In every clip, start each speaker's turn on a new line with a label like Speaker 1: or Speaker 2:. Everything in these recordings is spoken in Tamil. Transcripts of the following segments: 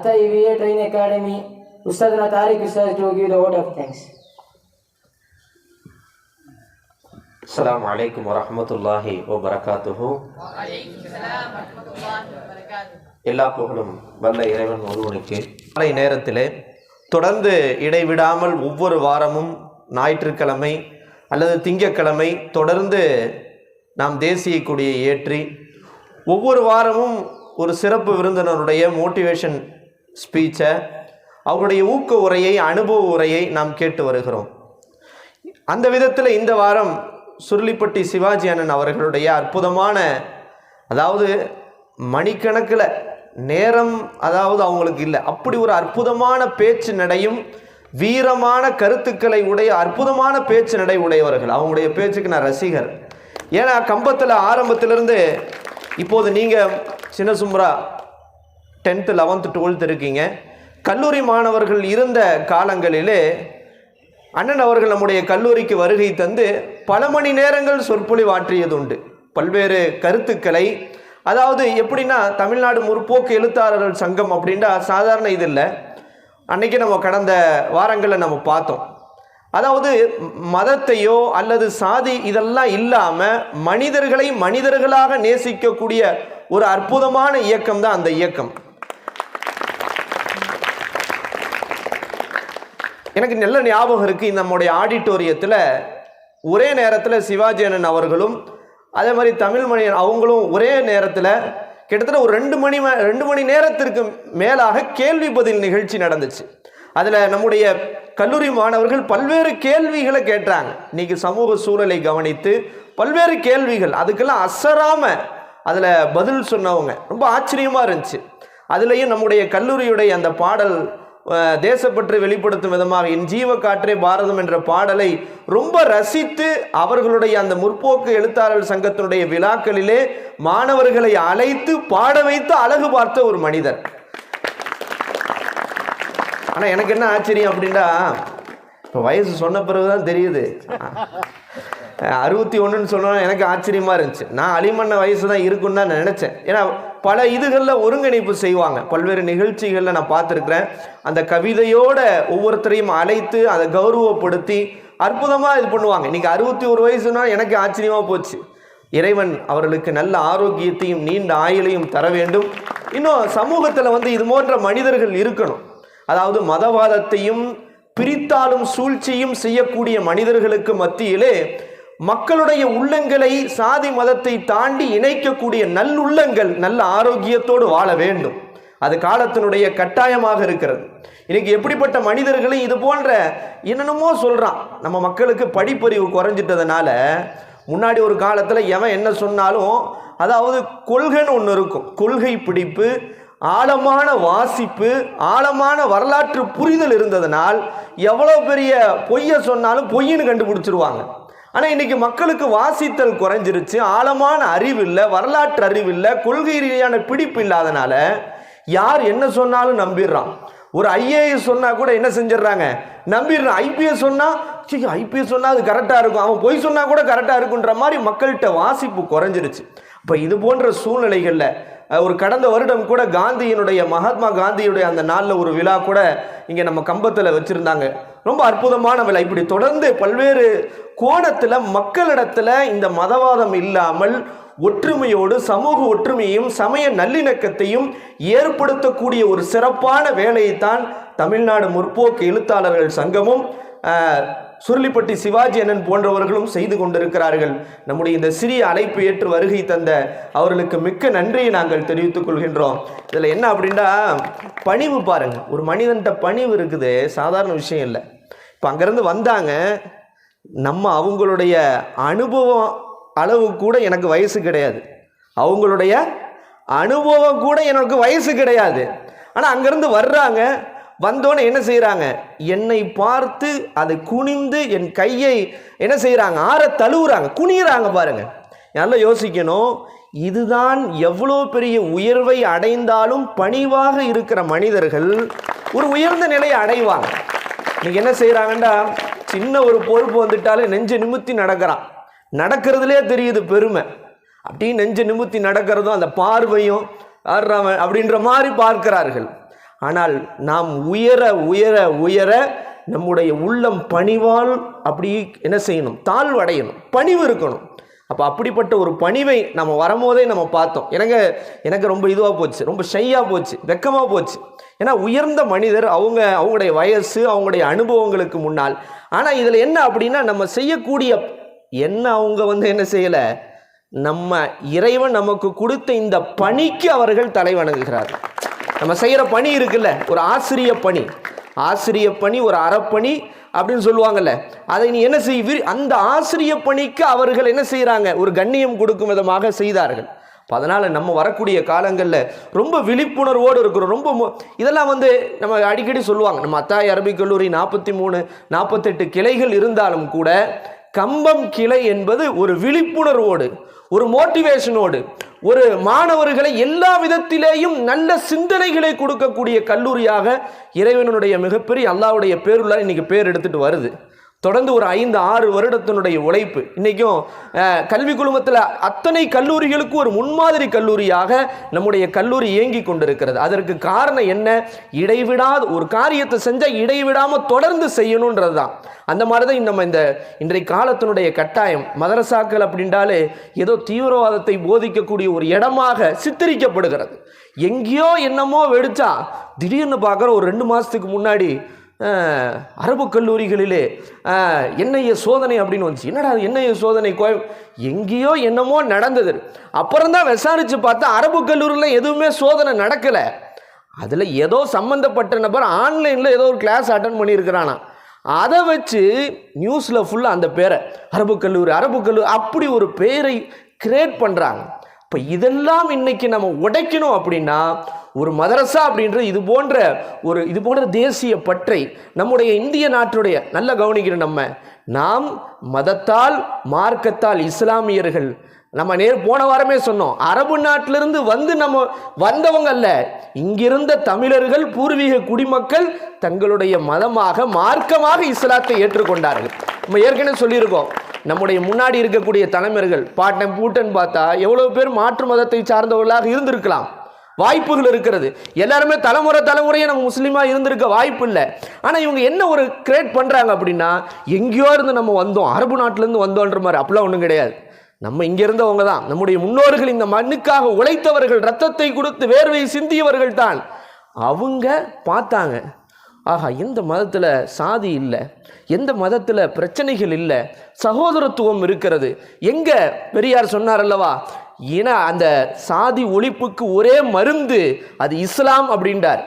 Speaker 1: of Atta EVA Training Academy, Ustadana Tariq Ustad to give the vote of thanks.
Speaker 2: அஸ்ஸலாமு அலைக்கும் வரஹ்மத்துல்லாஹி வபரகாத்துஹு எல்லா புகழும் வல்ல இறைவன் ஒருவனுக்கு காலை நேரத்திலே தொடர்ந்து இடைவிடாமல் ஒவ்வொரு வாரமும் ஞாயிற்றுக்கிழமை அல்லது திங்கட்கிழமை தொடர்ந்து நாம் தேசிய கொடியை ஏற்றி ஒவ்வொரு வாரமும் ஒரு சிறப்பு விருந்தினருடைய மோட்டிவேஷன் ஸ்பீச்சை அவருடைய ஊக்க உரையை அனுபவ உரையை நாம் கேட்டு வருகிறோம். அந்த விதத்தில் இந்த வாரம் சுருளிப்பட்டி சிவாஜி அண்ணன் அவர்களுடைய அற்புதமான அதாவது மணிக்கணக்கில் நேரம் அதாவது அவங்களுக்கு இல்லை. அப்படி ஒரு அற்புதமான பேச்சு நடையும் வீரமான கருத்துக்களை உடைய அற்புதமான பேச்சு நடை உடையவர்கள். அவங்களுடைய பேச்சுக்கு நான் ரசிகர். ஏன்னா கம்பத்தில் ஆரம்பத்திலிருந்து இப்போது நீங்கள் சின்ன சும்ரா டென்த்து லெவன்த்து டுவெல்த் இருக்கீங்க. கல்லூரி மாணவர்கள் இருந்த காலங்களிலே அண்ணன் அவர்கள் நம்முடைய கல்லூரிக்கு வருகை தந்து பல மணி நேரங்கள் சொற்பொழிவு ஆற்றியது உண்டு பல்வேறு கருத்துக்களை. அதாவது எப்படின்னா தமிழ்நாடு முற்போக்கு எழுத்தாளர்கள் சங்கம் அப்படின்னா சாதாரண இது இல்லை. அன்னைக்கு நம்ம கடந்த வாரங்களில் நம்ம பார்த்தோம். அதாவது மதத்தையோ அல்லது சாதி இதெல்லாம் இல்லாமல் மனிதர்களை மனிதர்களாக நேசிக்கக்கூடிய ஒரு அற்புதமான இயக்கம் தான் அந்த இயக்கம். எனக்கு நல்ல ஞாபகம் இருக்குது நம்முடைய ஆடிட்டோரியத்தில் ஒரே நேரத்தில் சிவாஜி அவர்களும் அதே மாதிரி தமிழ்மணி அவங்களும் ஒரே நேரத்தில் கிட்டத்தட்ட ஒரு ரெண்டு மணி ரெண்டு மணி நேரத்திற்கு மேலாக கேள்வி பதில் நிகழ்ச்சி நடந்துச்சு. அதில் நம்முடைய கல்லூரி மாணவர்கள் பல்வேறு கேள்விகளை கேட்டாங்க. இன்னைக்கு சமூக சூழலை கவனித்து பல்வேறு கேள்விகள் அதுக்கெல்லாம் அசராம அதில் பதில் சொன்னவங்க. ரொம்ப ஆச்சரியமாக இருந்துச்சு. அதுலேயும் நம்முடைய கல்லூரியுடைய அந்த பாடல் தேசப்பற்று வெளிப்படுத்தும் விதமாக என் ஜீவ காற்றே பாரதம் என்ற பாடலை ரொம்ப ரசித்து அவர்களுடைய அந்த முற்போக்கு எழுத்தாளர் சங்கத்தினுடைய விழாக்களிலே மாணவர்களை அழைத்து பாட வைத்து அழகு பார்த்த ஒரு மனிதர். ஆனால் எனக்கு என்ன ஆச்சரியம் அப்படின்னா இப்போ வயசு சொன்ன பிறகு தான் தெரியுது. அறுபத்தி ஒன்றுன்னு சொன்னா எனக்கு ஆச்சரியமாக இருந்துச்சு. நான் அலிமண்ண வயசு தான் இருக்குன்னு தான் நான் நினச்சேன். ஏன்னா பல இதுகளில் ஒருங்கிணைப்பு செய்வாங்க. பல்வேறு நிகழ்ச்சிகளில் நான் பார்த்துருக்குறேன். அந்த கவிதையோட ஒவ்வொருத்தரையும் அழைத்து அதை கௌரவப்படுத்தி அற்புதமாக இது பண்ணுவாங்க. இன்றைக்கி அறுபத்தி ஒரு வயசுனா எனக்கு ஆச்சரியமாக போச்சு. இறைவன் அவர்களுக்கு நல்ல ஆரோக்கியத்தையும் நீண்ட ஆயுளையும் தர வேண்டும். இன்னும் சமூகத்தில் வந்து இது போன்ற மனிதர்கள் இருக்கணும். அதாவது மதவாதத்தையும் பிரித்தாலும் சூழ்ச்சியும் செய்யக்கூடிய மனிதர்களுக்கு மத்தியிலே மக்களுடைய உள்ளங்களை சாதி மதத்தை தாண்டி இணைக்கக்கூடிய நல்லுள்ளங்கள் நல்ல ஆரோக்கியத்தோடு வாழ வேண்டும். அது காலத்தினுடைய கட்டாயமாக இருக்கிறது. இன்னைக்கு எப்படிப்பட்ட மனிதர்களை இது போன்ற என்னென்னமோ சொல்கிறான் நம்ம மக்களுக்கு படிப்பறிவு குறைஞ்சிட்டதுனால முன்னாடி ஒரு காலத்தில் எவன் என்ன சொன்னாலும் அதாவது கொள்கைன்னு ஒன்று இருக்கும். கொள்கை பிடிப்பு ஆழமான வாசிப்பு ஆழமான வரலாற்று புரிதல் இருந்ததுனால் எவ்வளோ பெரிய பொய்யை சொன்னாலும் பொய்ன்னு கண்டுபிடிச்சிருவாங்க. ஆனால் இன்றைக்கி மக்களுக்கு வாசித்தல் குறைஞ்சிருச்சு ஆழமான அறிவு இல்லை வரலாற்று அறிவு இல்லை கொள்கை ரீதியான பிடிப்பு இல்லாதனால யார் என்ன சொன்னாலும் நம்பிடுறான். ஒரு ஐஏஎஸ் சொன்னால் கூட என்ன செஞ்சிடுறாங்க? நம்பிடுறான். ஐபிஎஸ் சொன்னா ஐபிஎஸ் சொன்னால் அது கரெக்டாக இருக்கும். அவன் பொய் சொன்னால் கூட கரெக்டாக இருக்குன்ற மாதிரி மக்கள்கிட்ட வாசிப்பு குறைஞ்சிருச்சு. இப்போ இது போன்ற சூழ்நிலைகளில் ஒரு கடந்த வருடம் கூட காந்தியினுடைய மகாத்மா காந்தியுடைய அந்த நாளில் ஒரு விழா கூட இங்கே நம்ம கம்பத்தில் வச்சுருந்தாங்க. ரொம்ப அற்புதமான விழா. இப்படி தொடர்ந்து பல்வேறு கோணத்தில் மக்களிடத்தில் இந்த மதவாதம் இல்லாமல் ஒற்றுமையோடு சமூக ஒற்றுமையையும் சமய நல்லிணக்கத்தையும் ஏற்படுத்தக்கூடிய ஒரு சிறப்பான வேலையைத்தான் தமிழ்நாடு முற்போக்கு எழுத்தாளர்கள் சங்கமும் சுருளிப்பட்டி சிவாஜி அண்ணன் போன்றவர்களும் செய்து கொண்டிருக்கிறார்கள். நம்முடைய இந்த சிறிய அழைப்பு ஏற்று வருகை தந்த அவர்களுக்கு மிக்க நன்றியை நாங்கள் தெரிவித்துக் கொள்கின்றோம். இதில் என்ன அப்படின்னா பணிவு பாருங்கள் ஒரு மனிதன்கிட்ட பணிவு இருக்குது சாதாரண விஷயம் இல்லை. இப்போ அங்கேருந்து வந்தாங்க நம்ம அவங்களுடைய அனுபவம் அளவு கூட எனக்கு வயசு கிடையாது. அவங்களுடைய அனுபவம் கூட எனக்கு வயசு கிடையாது. ஆனால் அங்கேருந்து வர்றாங்க. வந்தோன்னே என்ன செய்கிறாங்க என்னை பார்த்து அதை குனிந்து என் கையை என்ன செய்கிறாங்க ஆற தழுவுறாங்க. குனிகிறாங்க பாருங்கள் நல்லா யோசிக்கணும். இதுதான் எவ்வளோ பெரிய உயர்வை அடைந்தாலும் பணிவாக இருக்கிற மனிதர்கள் ஒரு உயர்ந்த நிலையை அடைவாங்க. இன்னைக்கு என்ன செய்கிறாங்கன்னா சின்ன ஒரு பொறுப்பு வந்துட்டாலே நெஞ்சு நிமித்தி நடக்கிறான். நடக்கிறதுலே தெரியுது பெருமை. அப்படியே நெஞ்சு நிமித்தி நடக்கிறதும் அந்த பார்வையும் ஆடுறவன் அப்படின்ற மாதிரி பார்க்கிறார்கள். ஆனால் நாம் உயர உயர உயர நம்முடைய உள்ளம் பணிவால் அப்படி என்ன செய்யணும்? தாழ்வடையணும். பணிவு இருக்கணும். அப்போ அப்படிப்பட்ட ஒரு பணிவை நம்ம வரும்போதே நம்ம பார்த்தோம். எனக்கு எனக்கு ரொம்ப இதுவாக போச்சு. ரொம்ப ஷையாக போச்சு. வெக்கமாக போச்சு. ஏன்னா உயர்ந்த மனிதர் அவங்க அவங்களுடைய வயசு அவங்களுடைய அனுபவங்களுக்கு முன்னால். ஆனால் இதில் என்ன அப்படின்னா நம்ம செய்யக்கூடிய என்ன அவங்க வந்து என்ன செய்யலை? நம்ம இறைவன் நமக்கு கொடுத்த இந்த பணிக்கு அவர்கள் தலைவணங்குகிறார் நம்ம செய்கிற பணி இருக்குல்ல? ஒரு ஆசிரிய பணி. ஆசிரிய பணி ஒரு அறப்பணி அப்படின்னு சொல்லுவாங்கல்ல. அதை நீ என்ன செய்? விரி- அந்த ஆசிரிய பணிக்கு அவர்கள் என்ன செய்கிறாங்க ஒரு கண்ணியம் கொடுக்கும் விதமாக செய்தார்கள். இப்போ அதனால் நம்ம வரக்கூடிய காலங்களில் ரொம்ப விழிப்புணர்வோடு இருக்கிறோம். ரொம்ப இதெல்லாம் வந்து நம்ம அடிக்கடி சொல்லுவாங்க. நம்ம அத்தாய் அரபிக் கல்லூரி நாற்பத்தி மூணு நாற்பத்தெட்டு கிளைகள் இருந்தாலும் கூட கம்பம் கிளை என்பது ஒரு விழிப்புணர்வோடு ஒரு மோட்டிவேஷனோடு ஒரு மாணவர்களை எல்லா விதத்திலேயும் நல்ல சிந்தனைகளை கொடுக்கக்கூடிய கல்லூரியாக இறைவனுடைய மிகப்பெரிய அல்லாவுடைய பேருள்ள இன்னைக்கு பேர் எடுத்துட்டு வருது. தொடர்ந்து ஒரு ஐந்து ஆறு வருடத்தினுடைய உழைப்பு. இன்றைக்கும் கல்வி குழுமத்தில் அத்தனை கல்லூரிகளுக்கு ஒரு முன்மாதிரி கல்லூரியாக நம்முடைய கல்லூரி இயங்கி கொண்டிருக்கிறது. அதற்கு காரணம் என்ன? இடைவிடாத ஒரு காரியத்தை செஞ்சால் இடைவிடாமல் தொடர்ந்து செய்யணுன்றது தான். அந்த மாதிரி தான் நம்ம இந்த இன்றைய காலத்தினுடைய கட்டாயம். மதரசாக்கள் அப்படின்றாலே ஏதோ தீவிரவாதத்தை போதிக்கக்கூடிய ஒரு இடமாக சித்தரிக்கப்படுகிறது. எங்கேயோ என்னமோ வெடிச்சா திடீர்னு பார்க்குற ஒரு ரெண்டு மாதத்துக்கு முன்னாடி அரபு கல்லூரிகளிலே என்ஐஏ சோதனை அப்படின்னு வந்துச்சு. என்னடா அது என்ஐஏ சோதனை கோய? எங்கேயோ என்னமோ நடந்தது. அப்புறம் தான் விசாரித்து பார்த்தா அரபு கல்லூரியில் எதுவுமே சோதனை நடக்கலை. அதில் ஏதோ சம்மந்தப்பட்ட நபர் ஆன்லைனில் ஏதோ ஒரு கிளாஸ் அட்டன் பண்ணியிருக்கிறானா. அதை வச்சு நியூஸில் ஃபுல்லாக அந்த பேரை அரபு கல்லூரி அரபு கல்லூரி அப்படி ஒரு பேரை கிரியேட் பண்ணுறாங்க இப்போ இதெல்லாம் இன்னைக்கு நம்ம உடைக்கணும் அப்படின்னா ஒரு மதரசா அப்படின்றது இது போன்ற ஒரு இது போன்ற தேசிய பற்றை நம்முடைய இந்திய நாட்டுடைய நல்ல கவனிக்கிறோம் நம்ம. நாம் மதத்தால் மார்க்கத்தால் இஸ்லாமியர்கள் நம்ம நேர் போன வாரமே சொன்னோம் அரபு நாட்டிலிருந்து வந்து நம்ம வந்தவங்க அல்ல. இங்கிருந்த தமிழர்கள் பூர்வீக குடிமக்கள் தங்களுடைய மதமாக மார்க்கமாக இஸ்லாத்தை ஏற்றுக்கொண்டார்கள். நம்ம ஏற்கனவே சொல்லியிருக்கோம் நம்முடைய முன்னாடி இருக்கக்கூடிய தலைமர்கள் பாட்டன் பூட்டன் பார்த்தா எவ்வளவு பேர் மாற்று மதத்தை சார்ந்தவர்களாக இருந்திருக்கலாம். வாய்ப்புகள் இருக்கிறது. எல்லாருமே தலைமுறை தலைமுறையே நம்ம முஸ்லீமாக இருந்திருக்க வாய்ப்பு இல்லை. ஆனால் இவங்க என்ன ஒரு கிரியேட் பண்ணுறாங்க அப்படின்னா எங்கேயோ இருந்து நம்ம வந்தோம். அரபு நாட்டிலேருந்து வந்தோன்ற மாதிரி. அப்படிலாம் ஒன்றும் கிடையாது. நம்ம இங்க இருந்தவங்க தான். நம்முடைய முன்னோர்கள் இந்த மண்ணுக்காக உழைத்தவர்கள் ரத்தத்தை கொடுத்து வேர்வை சிந்தியவர்கள் தான். அவங்க பார்த்தாங்க. ஆஹா எந்த மதத்தில் சாதி இல்லை. எந்த மதத்தில் பிரச்சனைகள் இல்லை. சகோதரத்துவம் இருக்கிறது. எங்கே பெரியார் சொன்னார் அல்லவா? ஏன்னா அந்த சாதி ஒழிப்புக்கு ஒரே மருந்து அது இஸ்லாம் அப்படின்றார்.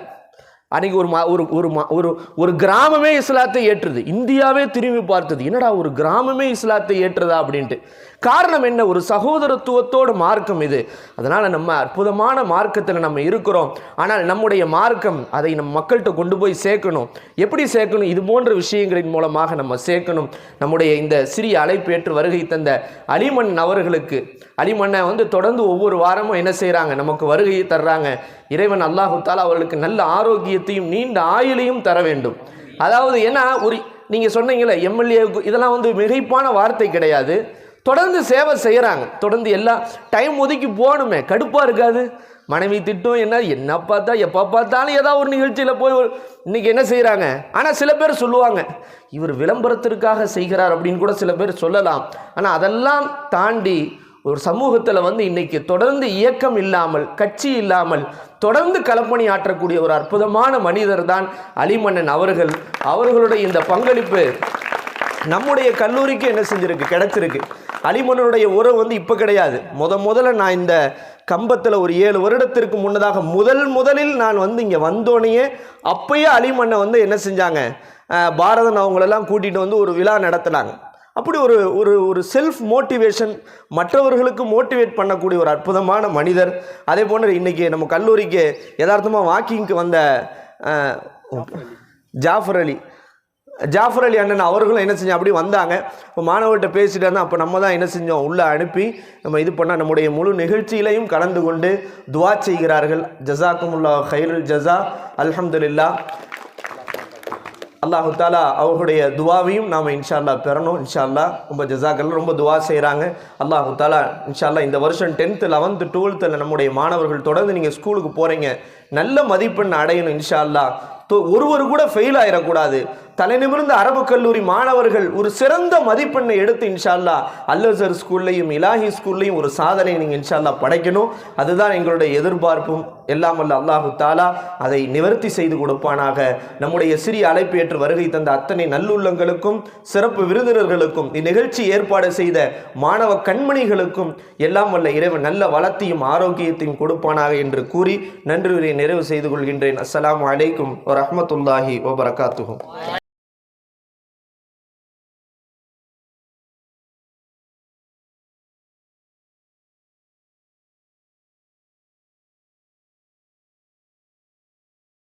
Speaker 2: அன்றைக்கி ஒரு மா- ஒரு ஒரு மா- ஒரு ஒரு கிராமமே இஸ்லாத்தை ஏற்றுது. இந்தியாவே திரும்பி பார்த்தது. என்னடா ஒரு கிராமமே இஸ்லாத்தை ஏற்றுதா அப்படின்ட்டு. காரணம் என்ன? ஒரு சகோதரத்துவத்தோட மார்க்கம் இது. அதனால் நம்ம அற்புதமான மார்க்கத்தில் நம்ம இருக்கிறோம். ஆனால் நம்முடைய மார்க்கம் அதை நம்ம மக்கள்கிட்ட கொண்டு போய் சேர்க்கணும். எப்படி சேர்க்கணும்? இது போன்ற விஷயங்களின் மூலமாக நம்ம சேர்க்கணும். நம்முடைய இந்த சிறிய அழைப்பேற்று வருகை தந்த அலிமன் அவர்களுக்கு. அலிமண்ணை வந்து தொடர்ந்து ஒவ்வொரு வாரமும் என்ன செய்கிறாங்க நமக்கு வருகையை தர்றாங்க. இறைவன் அல்லாஹு தாலா அவர்களுக்கு நல்ல ஆரோக்கியத்தையும் நீண்ட ஆயுளையும் தர வேண்டும். அதாவது ஏன்னா ஒரு நீங்கள் சொன்னீங்களே எம்எல்ஏ இதெல்லாம் வந்து மிகைப்பான வார்த்தை கிடையாது. தொடர்ந்து சேவை செய்கிறாங்க தொடர்ந்து எல்லாம் டைம் ஒதுக்கி போகணுமே. கடுப்பாக இருக்காது. மனைவி திட்டம் என்ன? என்ன பார்த்தா எப்போ பார்த்தாலும் ஏதாவது ஒரு நிகழ்ச்சியில் போய் இன்றைக்கி இன்னைக்கு என்ன செய்கிறாங்க ஆனால் சில பேர் சொல்லுவாங்க இவர் விளம்பரத்திற்காக செய்கிறார் அப்படின்னு கூட சில பேர் சொல்லலாம். ஆனால் அதெல்லாம் தாண்டி ஒரு சமூகத்தில் வந்து இன்னைக்கு தொடர்ந்து இயக்கம் இல்லாமல் கட்சி இல்லாமல் தொடர்ந்து களப்பணி ஆற்றக்கூடிய ஒரு அற்புதமான மனிதர் தான் அலிமன்னன் அவர்கள். அவர்களுடைய இந்த பங்களிப்பு நம்முடைய கல்லூரிக்கு என்ன செஞ்சிருக்கு? கிடைச்சிருக்கு. அலிமன்னனுடைய உறவு வந்து இப்போ கிடையாது. முத முதல்ல நான் இந்த கம்பத்தில் ஒரு ஏழு வருடத்திற்கு முன்னதாக முதல் முதலில் நான் வந்து இங்கே வந்தோடனேயே அப்பயே அலிமன்னை வந்து என்ன செஞ்சாங்க? பாரதன் அவங்களெல்லாம் கூட்டிகிட்டு வந்து ஒரு விழா நடத்தினாங்க. அப்படி ஒரு ஒரு ஒரு செல்ஃப் மோட்டிவேஷன் மற்றவர்களுக்கு மோட்டிவேட் பண்ணக்கூடிய ஒரு அற்புதமான மனிதர். அதே போன்று இன்றைக்கி நம்ம கல்லூரிக்கு யதார்த்தமாக வாக்கிங்க்கு வந்த ஜாஃபர் அலி. ஜாஃபர் அலி. அண்ணன் அவர்களும் என்ன செஞ்சோம் அப்படி வந்தாங்க. இப்போ மாணவர்கிட்ட பேசிட்டு இருந்தால் அப்போ நம்ம தான் என்ன செஞ்சோம்? உள்ளே அனுப்பி நம்ம இது பண்ணால் நம்முடைய முழு நிகழ்ச்சியிலையும் கலந்து கொண்டு துவா செய்கிறார்கள். ஜசாக்குமுல்லா ஹைருல் ஜஸா. அல்ஹம்துலில்லா அல்லாஹு தாலா அவர்களுடைய துவாவையும் நாம் இன்ஷா அல்லாஹ் பெறணும். இன்ஷா அல்லாஹ் ரொம்ப ஜசாக்கெல்லாம் ரொம்ப துவா செய்கிறாங்க அல்லாஹு தாலா இன்ஷா அல்லாஹ் இந்த வருஷம் டென்த்து லெவன்த்து டுவெல்த்தில் நம்முடைய மாணவர்கள் தொடர்ந்து நீங்கள் ஸ்கூலுக்கு போகிறீங்க நல்ல மதிப்பெண் அடையணும் இன்ஷா தொ- ஒருவர் கூட ஃபெயில் ஆயிடக்கூடாது தலை நிமிர்ந்த அரபு கல்லூரி மாணவர்கள் ஒரு சிறந்த மதிப்பெண்ணை எடுத்து இன்ஷா அல்லசர் ஸ்கூல்லையும் இலாஹி ஸ்கூல்லையும் ஒரு சாதனை நீங்கள் இன்ஷா அல்லாஹ் படைக்கணும். அதுதான் எங்களுடைய எதிர்பார்ப்பும். எல்லாம் வல்ல அல்லாஹு தாலா அதை நிவர்த்தி செய்து கொடுப்பானாக. நம்முடைய சிறிய அழைப்பு ஏற்று வருகை தந்த அத்தனை நல்லுள்ளங்களுக்கும் சிறப்பு விருந்தினர்களுக்கும் இந்நிகழ்ச்சி ஏற்பாடு செய்த மாணவ கண்மணிகளுக்கும் எல்லாம் வல்ல இறைவன் நல்ல வளத்தையும் ஆரோக்கியத்தையும் கொடுப்பானாக என்று கூறி நன்றியுரை நிறைவு செய்து கொள்கின்றேன். அஸ்லாம் அலைக்கும் வரமத்துல்லாஹி வபரகாத்துகும்